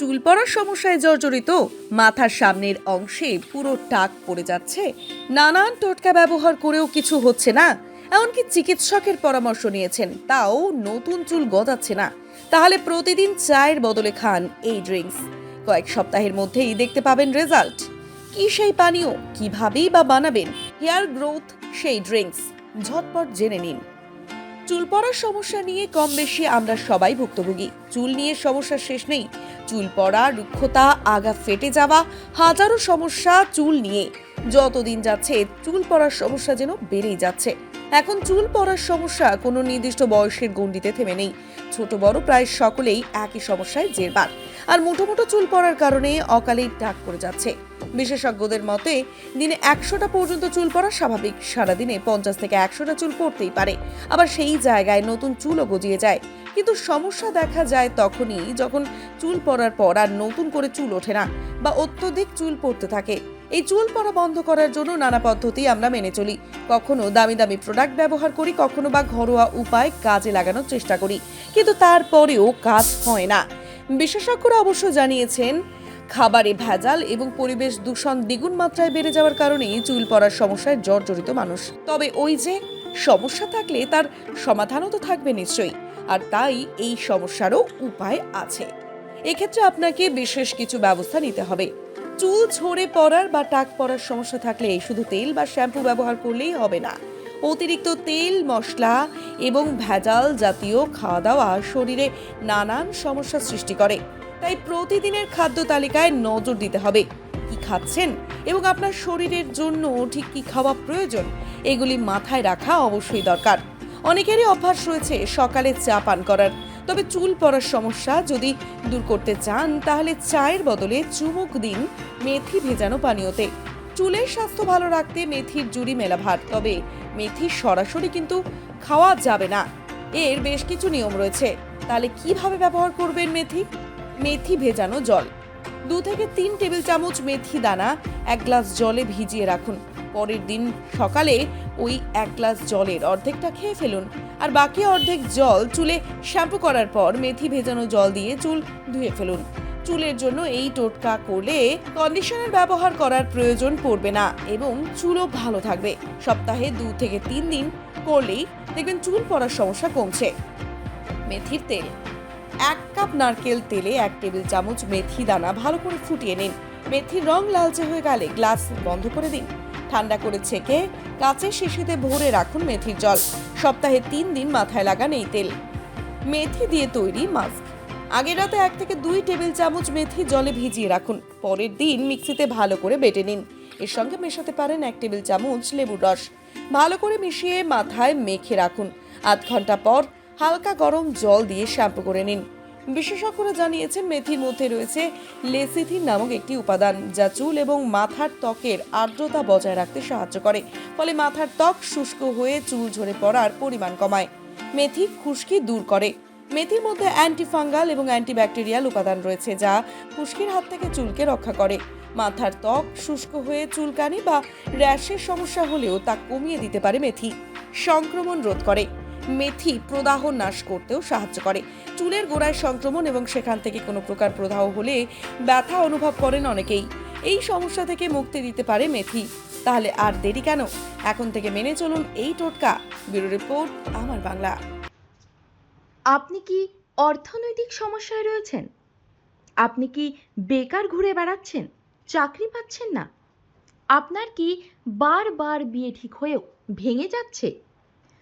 চুল পড়ার সমস্যায় জর্জরিত, মাথার সামনের অংশে পুরো টাক পড়ে যাচ্ছে, নানান টোটকা ব্যবহার করেও কিছু হচ্ছে না, এমনকি চিকিৎসকের পরামর্শ নিয়েছেন, তাও নতুন চুল গজাচ্ছে না। তাহলে প্রতিদিন চায়ের বদলে খান এই ড্রিঙ্কস। কয়েক সপ্তাহের মধ্যেই দেখতে পাবেন রেজাল্ট। কি সেই পানীয়, কিভাবেই বা বানাবেন, হেয়ার গ্রোথ, সেই ড্রিঙ্কস। ঝটপট জেনে নিন। চুল পড়ার সমস্যা নিয়ে কম বেশি আমরা সবাই ভুক্তভোগী। চুল নিয়ে সমস্যা শেষ নেই। চুল পড়া, রুক্ষতা, আগা ফেটে যাওয়া, হাজারো সমস্যা চুল নিয়ে। যতদিন যাচ্ছে, চুল পড়ার সমস্যা যেন বেড়েই যাচ্ছে। এখন চুল পড়ার সমস্যা কোনো নির্দিষ্ট বয়সের গণ্ডিতে থেমে নেই। ছোট বড় প্রায় সকলেই একই সমস্যায় জেরবার। আর মোটো মোটো চুল পড়ার কারণে অকালেই টাক পড়ে যাচ্ছে। বিশেষজ্ঞদের মতে, দিনে একশোটা পর্যন্ত চুল পড়া স্বাভাবিক। সারাদিনে পঞ্চাশ থেকে একশোটা চুল পড়তেই পারে। আবার সেই জায়গায় নতুন চুলও গজিয়ে যায়। কিন্তু সমস্যা দেখা যায় তখনই যখন চুল পড়ার পর আর নতুন করে চুল ওঠে না বা অত্যধিক চুল পড়তে থাকে। এই চুল পড়া বন্ধ করার জন্য নানা পদ্ধতি আমরা মেনে চলি। কখনো দামি দামি প্রোডাক্ট ব্যবহার করি, কখনো বা ঘরোয়া উপায় কাজে লাগানোর চেষ্টা করি। কিন্তু তারপরেও কাজ হয় না। বিশেষজ্ঞরা অবশ্য জানিয়েছেন খাবারে ভেজাল এবং পরিবেশ দূষণ দ্বিগুণ মাত্রায় বেড়ে যাওয়ার কারণেই চুল পড়ার সমস্যায় জর্জরিত মানুষ। তবে ওই যে সমস্যা থাকলে তার সমাধানও তো থাকবে নিশ্চয়ই, আর তাই এই সমস্যারও উপায় আছে। এক্ষেত্রে আপনাকে বিশেষ কিছু ব্যবস্থা নিতে হবে। চুল ঝরে পড়ার বা টাক পড়ার সমস্যা থাকলে শুধু তেল বা শ্যাম্পু ব্যবহার করলেই হবে না। অতিরিক্ত তেল, মশলা এবং ভেজাল জাতীয় খাওয়া দাওয়া শরীরে নানান সমস্যা সৃষ্টি করে। তাই প্রতিদিনের খাদ্য তালিকায় নজর দিতে হবে। কি খাচ্ছেন এবং আপনার শরীরের জন্য ঠিক কি খাওয়া প্রয়োজন, এগুলি মাথায় রাখা অবশ্যই দরকার। অনেকেরই অভ্যাস রয়েছে সকালে চা পান করার। তবে চুল পড়ার সমস্যা যদি দূর করতে চান, তাহলে চায়ের বদলে চুমুক দিন মেথি ভেজানো পানীয়তে। চুলের স্বাস্থ্য ভালো রাখতে মেথির জুড়ি মেলা ভার, তবে মেথি সরাসরি কিন্তু খাওয়া যাবে না। এর বেশ কিছু নিয়ম রয়েছে। তাহলে কীভাবে ব্যবহার করবেন মেথি? মেথি ভেজানো জল। দু থেকে তিন টেবিল চামচ মেথি দানা, এক গ্লাস জলে ভিজিয়ে রাখুন। পরের দিন সকালে ওই এক গ্লাস জলের অর্ধেকটা খেয়ে ফেলুন। আর বাকি অর্ধেক জল চুলে শ্যাম্পু করার পর মেথি ভেজানো জল দিয়ে চুল ধুয়ে ফেলুন। চুলের জন্য এই টোটকা করলে কন্ডিশনার ব্যবহার করার প্রয়োজন পড়বে না এবং চুলও ভালো থাকবে। সপ্তাহে দু থেকে তিন দিন করলেই দেখবেন চুল পড়ার সমস্যা কমছে। মেথির তেল। এক কাপ নারকেল তেলে এক টেবিল চামচ মেথি দানা ভালো করে ফুটিয়ে নিন। মেথির রং লালচে হয়ে গেলে গ্লাস বন্ধ করে দিন। ঠান্ডা করে ছেঁকে কাঁচের শিশিতে ভরে রাখুন মেথির জল। সপ্তাহে তিন দিন মাথায় লাগান এই তেল। মেথি দিয়ে তৈরি মাস্ক। আগের রাতে এক থেকে দুই টেবিল চামচ মেথি জলে ভিজিয়ে রাখুন। পরের দিন মিক্সিতে ভালো করে বেটে নিন। এর সঙ্গে মেশাতে পারেন এক টেবিল চামচ লেবুর রস। ভালো করে মিশিয়ে মাথায় মেখে রাখুন। আধ ঘণ্টা পর হালকা গরম জল দিয়ে শ্যাম্পু করে নিন। বিশেষজ্ঞরা জানিয়েছেন, মেথির মধ্যে রয়েছে লেসিথিন নামক একটি উপাদান যা চুল এবং মাথার ত্বকের আর্দ্রতা বজায় রাখতে সাহায্য করে, ফলে মাথার ত্বক শুষ্ক হয়ে চুল ঝরে পড়ার পরিমাণ কমায়। মেথি খুশকি দূর করে। মেথির মধ্যে অ্যান্টিফাঙ্গাল এবং অ্যান্টিব্যাকটেরিয়াল উপাদান রয়েছে যা খুশকির হাত থেকে চুলকে রক্ষা করে। মাথার ত্বক শুষ্ক হয়ে চুলকানি বা র্যাশের সমস্যা হলেও তা কমিয়ে দিতে পারে মেথি। সংক্রমণ রোধ করে। মেথি প্রদাহ নাশ করতেও সাহায্য করে। চুলের গোড়ায় সংক্রমণ এবং সেখান থেকে কোনো প্রকার প্রদাহ হলে ব্যথা অনুভব করেন অনেকেই। এই সমস্যা থেকে মুক্তি দিতে পারে মেথি। তাহলে আর দেরি কেন? এখন থেকে মেনে চলুন এই টোটকা। ব্যুরো রিপোর্ট, আমার বাংলা। আপনি কি অর্থনৈতিক সমস্যায় রয়েছেন? আপনি কি বেকার ঘুরে বেড়াচ্ছেন? চাকরি পাচ্ছেন না? আপনার কি বারবার বিয়ে ঠিক হয়েও ভেঙে যাচ্ছে?